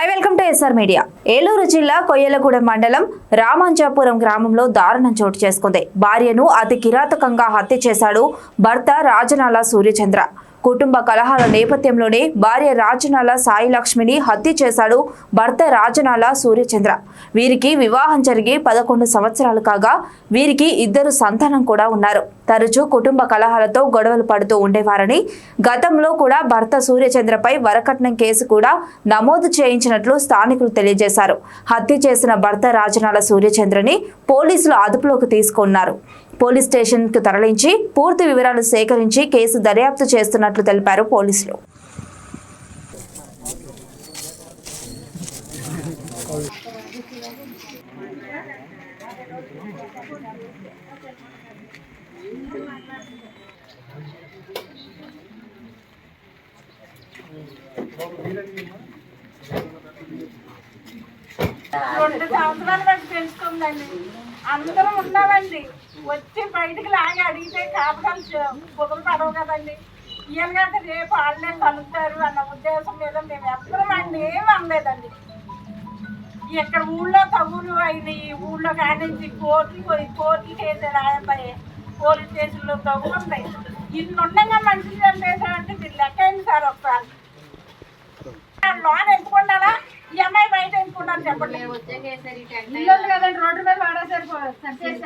Hi welcome to SR media Eluru జిల్లా కొయ్యలగూడెం మండలం రామాంజాపురం గ్రామంలో దారుణం చోటు చేసుకుంది. భార్యను అతి కిరాతకంగా హత్య చేశాడు భర్త రాజనాల సూర్యచంద్ర. కుటుంబ కలహాల నేపథ్యంలోనే భార్య రాజనాల సాయి లక్ష్మిని హత్య చేశాడు భర్త రాజనాల సూర్యచంద్ర. వీరికి వివాహం జరిగి పదకొండు సంవత్సరాలు కాగా వీరికి ఇద్దరు సంతానం కూడా ఉన్నారు. తరచూ కుటుంబ కలహాలతో గొడవలు పడుతూ ఉండేవారని గతంలో కూడా భర్త సూర్యచంద్రపై వరకట్నం కేసు కూడా నమోదు చేయించినట్లు స్థానికులు తెలియజేశారు. హత్య చేసిన భర్త రాజనాల సూర్యచంద్రని పోలీసులు అదుపులోకి తీసుకున్నారు. పోలీస్ స్టేషన్కు తరలించి పూర్తి వివరాలు సేకరించి కేసు దర్యాప్తు చేస్తున్నట్లు తెలిపారు పోలీసులు. రెండు సంవత్సరాలు అందరం ఉన్నామండి. వచ్చి బయటికి లాగి అడిగితే కాపకాలు పొదలు పడవు కదండి. ఇయ్యలుగంటే రేపు వాళ్ళే కలుగుతారు అన్న ఉద్దేశం మీద మేము ఎవ్వరం అండి. ఏం అనలేదండి. ఇక్కడ ఊళ్ళో తగులు అయింది ఈ ఊళ్ళో కాడించి కోర్టులు పోయి కోర్టులు కేసారు రాయబాయి పోలీస్ స్టేషన్లో తగులు ఉన్నాయి. ఇన్ని ఉండగా మనుషులు చంపేశారంటే మీరు లెక్క కదండి రోడ్డు మీద వాడేసారు చంపేసి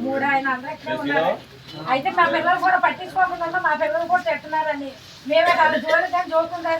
మూడు ఆయన అందరూ ఇక్కడే ఉన్నారు. అయితే మా పిల్లలు కూడా పట్టించుకోకుండా మా పిల్లలు కూడా తిట్టున్నారని మేమే కాదు జోలి కానీ జోకుందా